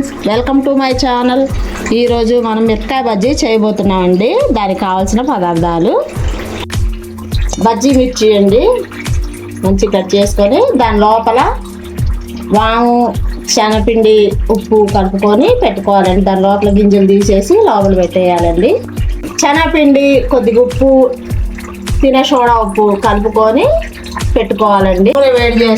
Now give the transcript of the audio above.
Welcome to my channel. ఈరోజు మనం మిరపకాయ బజ్జీ చేయబోతున్నామండి. దానికి కావాల్సిన పదార్థాలు. బజ్జీ మిర్చి అండి. మంచి కట్ చేసుకొని దాని లోపల వాము శనగపిండి ఉప్పు కలుపుకొని పెట్టుకోవాలండి. దాని లోపల గింజలు తీసేసి లోపల పెట్టేయాలండి. శనగపిండి కొద్దిగా ఉప్పు తినే సోడా ఉప్పు కలుపుకొని పెట్టుకోవాలండి. వేడి